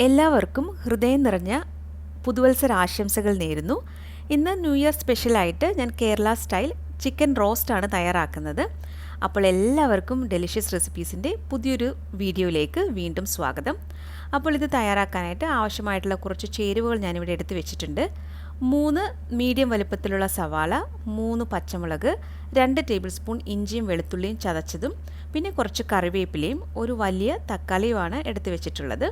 എല്ലാവർക്കും ഹൃദയം നിറഞ്ഞ പുതുവത്സര ആശംസകൾ നേരുന്നു. ഇന്ന് ന്യൂ ഇയർ സ്പെഷ്യലായിട്ട് ഞാൻ കേരള സ്റ്റൈൽ ചിക്കൻ റോസ്റ്റാണ് തയ്യാറാക്കുന്നത്. അപ്പോൾ എല്ലാവർക്കും ഡെലിഷ്യസ് റെസിപ്പീസിന്റെ പുതിയൊരു വീഡിയോയിലേക്ക് വീണ്ടും സ്വാഗതം. അപ്പോൾ ഇത് തയ്യാറാക്കാനായിട്ട് ആവശ്യമായിട്ടുള്ള കുറച്ച് ചേരുവകൾ ഞാനിവിടെ എടുത്തു വെച്ചിട്ടുണ്ട്. മൂന്ന് മീഡിയം വലുപ്പത്തിലുള്ള സവാള മൂന്ന് പച്ചമുളക് രണ്ട് ടേബിൾ സ്പൂൺ ഇഞ്ചിയും വെളുത്തുള്ളിയും ചതച്ചതും പിന്നെ കുറച്ച് കറിവേപ്പിലയും ഒരു വലിയ തക്കാളിയുമാണ് എടുത്തു വെച്ചിട്ടുള്ളത്.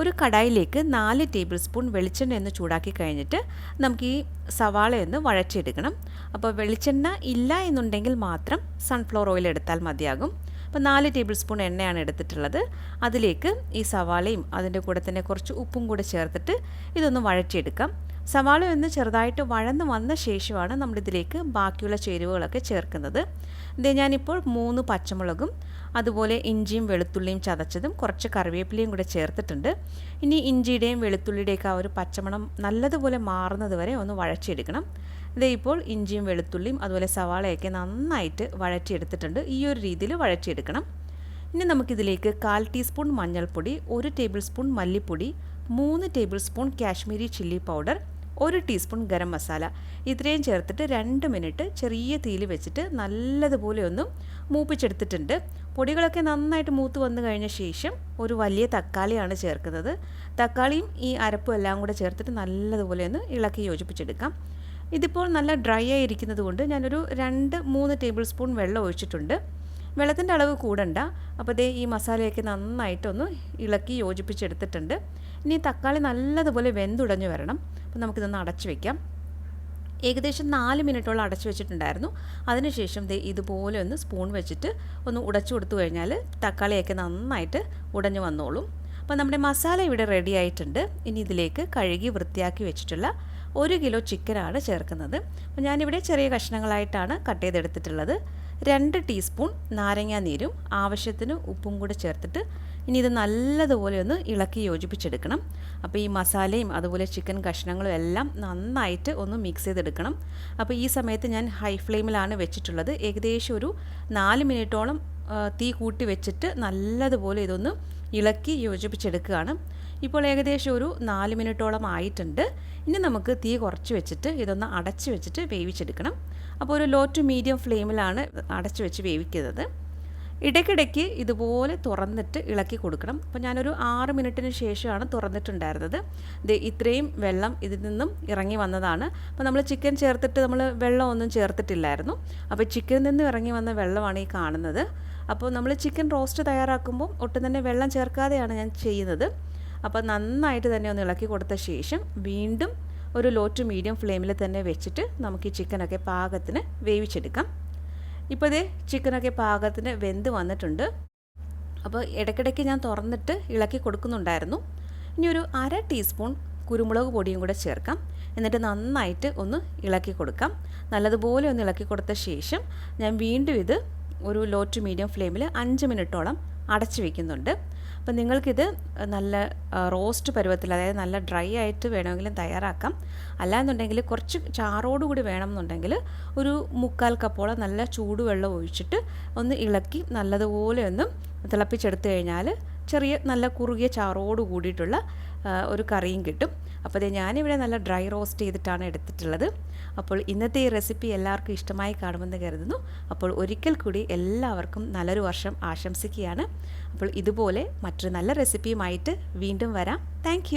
ഒരു കടായിലേക്ക് നാല് ടേബിൾ സ്പൂൺ വെളിച്ചെണ്ണ ഒന്ന് ചൂടാക്കി കഴിഞ്ഞിട്ട് നമുക്ക് ഈ സവാളയൊന്ന് വഴച്ചെടുക്കണം അപ്പോൾ വെളിച്ചെണ്ണ ഇല്ല എന്നുണ്ടെങ്കിൽ മാത്രം സൺഫ്ലവർ ഓയിൽ എടുത്താൽ മതിയാകും. അപ്പോൾ നാല് ടേബിൾ സ്പൂൺ എണ്ണയാണ് എടുത്തിട്ടുള്ളത്. അതിലേക്ക് ഈ സവാളയും അതിന്റെ കൂടെ തന്നെ കുറച്ച് ഉപ്പും കൂടെ ചേർത്തിട്ട് ഇതൊന്ന് വഴറ്റിയെടുക്കാം. സവാള ഒന്ന് ചെറുതായിട്ട് വഴന്ന് വന്ന ശേഷമാണ് നമ്മളിതിലേക്ക് ബാക്കിയുള്ള ചേരുവകളൊക്കെ ചേർക്കുന്നത്. ഇത് ഞാനിപ്പോൾ മൂന്ന് പച്ചമുളകും അതുപോലെ ഇഞ്ചിയും വെളുത്തുള്ളിയും ചതച്ചതും കുറച്ച് കറിവേപ്പിലയും കൂടെ ചേർത്തിട്ടുണ്ട്. ഇനി ഇഞ്ചിയുടെയും വെളുത്തുള്ളിയുടെയൊക്കെ ആ ഒരു പച്ചമണം നല്ലതുപോലെ മാറുന്നത് വരെ ഒന്ന് വഴച്ചെടുക്കണം ഇതേ ഇപ്പോൾ ഇഞ്ചിയും വെളുത്തുള്ളിയും അതുപോലെ സവാളയൊക്കെ നന്നായിട്ട് വഴറ്റിയെടുത്തിട്ടുണ്ട്. ഈ ഒരു രീതിയിൽ വഴറ്റിയെടുക്കണം. ഇനി നമുക്കിതിലേക്ക് കാൽ ടീസ്പൂൺ മഞ്ഞൾപ്പൊടി ഒരു ടേബിൾ സ്പൂൺ മല്ലിപ്പൊടി മൂന്ന് tablespoon Kashmiri chilli powder ഒരു ടീസ്പൂൺ ഗരം മസാല. ഇത്രയും ചേർത്തിട്ട് രണ്ട് മിനിറ്റ് ചെറിയ തീയിൽ വെച്ചിട്ട് നല്ലതുപോലെ ഒന്ന് മൂപ്പിച്ചെടുത്തിട്ടുണ്ട്. പൊടികളൊക്കെ നന്നായിട്ട് മൂത്ത് വന്നു കഴിഞ്ഞ ശേഷം ഒരു വലിയ തക്കാളിയാണ് ചേർക്കുന്നത്. തക്കാളിയും ഈ അരപ്പും എല്ലാം കൂടെ ചേർത്തിട്ട് നല്ലതുപോലെ ഒന്ന് ഇളക്കി യോജിപ്പിച്ചെടുക്കാം. ഇതിപ്പോൾ നല്ല ഡ്രൈ ആയിരിക്കുന്നത് കൊണ്ട് ഞാനൊരു രണ്ട് മൂന്ന് ടേബിൾ സ്പൂൺ വെള്ളം ഒഴിച്ചിട്ടുണ്ട്. വെള്ളത്തിന്റെ അളവ് കൂടണ്ട. അപ്പോൾ ദേ ഈ മസാലയൊക്കെ നന്നായിട്ടൊന്ന് ഇളക്കി യോജിപ്പിച്ചെടുത്തിട്ടുണ്ട്. ഇനി തക്കാളി നല്ലതുപോലെ വെന്തുടഞ്ഞു വരണം. അപ്പോൾ നമുക്കിതൊന്ന് അടച്ചു വയ്ക്കാം ഏകദേശം നാല് മിനിറ്റോളം അടച്ചു വെച്ചിട്ടുണ്ടായിരുന്നു. അതിനുശേഷം ദേ ഇതുപോലെ ഒന്ന് സ്പൂൺ വെച്ചിട്ട് ഒന്ന് ഉടച്ചു കൊടുത്തു കഴിഞ്ഞാൽ തക്കാളിയൊക്കെ നന്നായിട്ട് ഉടഞ്ഞു വന്നോളും. അപ്പോൾ നമ്മുടെ മസാല ഇവിടെ റെഡി ആയിട്ടുണ്ട്. ഇനി ഇതിലേക്ക് കഴുകി വൃത്തിയാക്കി വെച്ചിട്ടുള്ള ഒരു കിലോ ചിക്കനാണ് ചേർക്കുന്നത്. അപ്പോൾ ഞാനിവിടെ ചെറിയ കഷ്ണങ്ങളായിട്ടാണ് കട്ട് ചെയ്തെടുത്തിട്ടുള്ളത്. രണ്ട് ടീസ്പൂൺ നാരങ്ങാ നീരും ആവശ്യത്തിന് ഉപ്പും കൂടെ ചേർത്തിട്ട് ഇനി ഇത് നല്ലതുപോലെ ഒന്ന് ഇളക്കി യോജിപ്പിച്ചെടുക്കണം. അപ്പോൾ ഈ മസാലയും അതുപോലെ ചിക്കൻ കഷ്ണങ്ങളും എല്ലാം നന്നായിട്ട് ഒന്ന് മിക്സ് ചെയ്തെടുക്കണം. അപ്പോൾ ഈ സമയത്ത് ഞാൻ ഹൈ ഫ്ലെയിമിലാണ് വെച്ചിട്ടുള്ളത്. ഏകദേശം ഒരു നാല് മിനിറ്റോളം തീ കൂട്ടി വെച്ചിട്ട് നല്ലതുപോലെ ഇതൊന്ന് ഇളക്കി യോജിപ്പിച്ചെടുക്കുകയാണ്. ഇപ്പോൾ ഏകദേശം ഒരു നാല് മിനിറ്റോളം ആയിട്ടുണ്ട്. ഇനി നമുക്ക് തീ കുറച്ച് വെച്ചിട്ട് ഇതൊന്ന് അടച്ച് വെച്ചിട്ട് വേവിച്ചെടുക്കണം. അപ്പോൾ ഒരു ലോ ടു മീഡിയം ഫ്ലെയിമിലാണ് അടച്ച് വെച്ച് വേവിക്കുന്നത്. ഇടയ്ക്കിടയ്ക്ക് ഇതുപോലെ തുറന്നിട്ട് ഇളക്കി കൊടുക്കണം. അപ്പോൾ ഞാനൊരു ആറ് മിനിറ്റിന് ശേഷമാണ് തുറന്നിട്ടുണ്ടായിരുന്നത്. ഇത് ഇത്രയും വെള്ളം ഇതിൽ നിന്നും ഇറങ്ങി വന്നതാണ്. അപ്പോൾ നമ്മൾ ചിക്കൻ ചേർത്തിട്ട് നമ്മൾ വെള്ളമൊന്നും ചേർത്തിട്ടില്ലായിരുന്നു. അപ്പോൾ ചിക്കനിൽ നിന്നും ഇറങ്ങി വന്ന വെള്ളമാണ് ഈ കാണുന്നത്. അപ്പോൾ നമ്മൾ ചിക്കൻ റോസ്റ്റ് തയ്യാറാക്കുമ്പോൾ ഒട്ടും തന്നെ വെള്ളം ചേർക്കാതെയാണ് ഞാൻ ചെയ്യുന്നത്. അപ്പോൾ നന്നായിട്ട് തന്നെ ഒന്ന് ഇളക്കി കൊടുത്ത ശേഷം വീണ്ടും ഒരു ലോ ടു മീഡിയം ഫ്ലെയിമിൽ തന്നെ വെച്ചിട്ട് നമുക്ക് ഈ ചിക്കനൊക്കെ പാകത്തിന് വേവിച്ചെടുക്കാം. ഇപ്പോൾ ഇതേ ചിക്കനൊക്കെ പാകത്തിന് വെന്ത് വന്നിട്ടുണ്ട്. അപ്പോൾ ഇടയ്ക്കിടയ്ക്ക് ഞാൻ തുറന്നിട്ട് ഇളക്കി കൊടുക്കുന്നുണ്ടായിരുന്നു. ഇനി ഒരു അര ടീസ്പൂൺ കുരുമുളക് പൊടിയും കൂടെ ചേർക്കാം. എന്നിട്ട് നന്നായിട്ട് ഒന്ന് ഇളക്കി കൊടുക്കാം. നല്ലതുപോലെ ഒന്ന് ഇളക്കി കൊടുത്ത ശേഷം ഞാൻ വീണ്ടും ഇത് ഒരു ലോ ടു മീഡിയം ഫ്ലെയിമിൽ അഞ്ച് മിനിറ്റോളം അടച്ചു വയ്ക്കുന്നുണ്ട് അപ്പം നിങ്ങൾക്കിത് നല്ല റോസ്റ്റ് പരുവത്തിൽ അതായത് നല്ല ഡ്രൈ ആയിട്ട് വേണമെങ്കിലും തയ്യാറാക്കാം. അല്ലാന്നുണ്ടെങ്കിൽ കുറച്ച് ചാറോടുകൂടി വേണമെന്നുണ്ടെങ്കിൽ ഒരു മുക്കാൽ കപ്പോളം നല്ല ചൂടുവെള്ളം ഒഴിച്ചിട്ട് ഒന്ന് ഇളക്കി നല്ലതുപോലെ ഒന്ന് തിളപ്പിച്ചെടുത്തു കഴിഞ്ഞാൽ ചെറിയ നല്ല കുറുകിയ ചാറോട് കൂടിയിട്ടുള്ള ഒരു കറിയും കിട്ടും. അപ്പോൾ അതെ ഞാനിവിടെ നല്ല ഡ്രൈ റോസ്റ്റ് ചെയ്തിട്ടാണ് എടുത്തിട്ടുള്ളത്. അപ്പോൾ ഇന്നത്തെ ഈ റെസിപ്പി എല്ലാവർക്കും ഇഷ്ടമായി കാണുമെന്ന് കരുതുന്നു. അപ്പോൾ ഒരിക്കൽ കൂടി എല്ലാവർക്കും നല്ലൊരു വർഷം ആശംസിക്കുകയാണ്. അപ്പോൾ ഇതുപോലെ മറ്റൊരു നല്ല റെസിപ്പിയുമായിട്ട് വീണ്ടും വരാം. താങ്ക്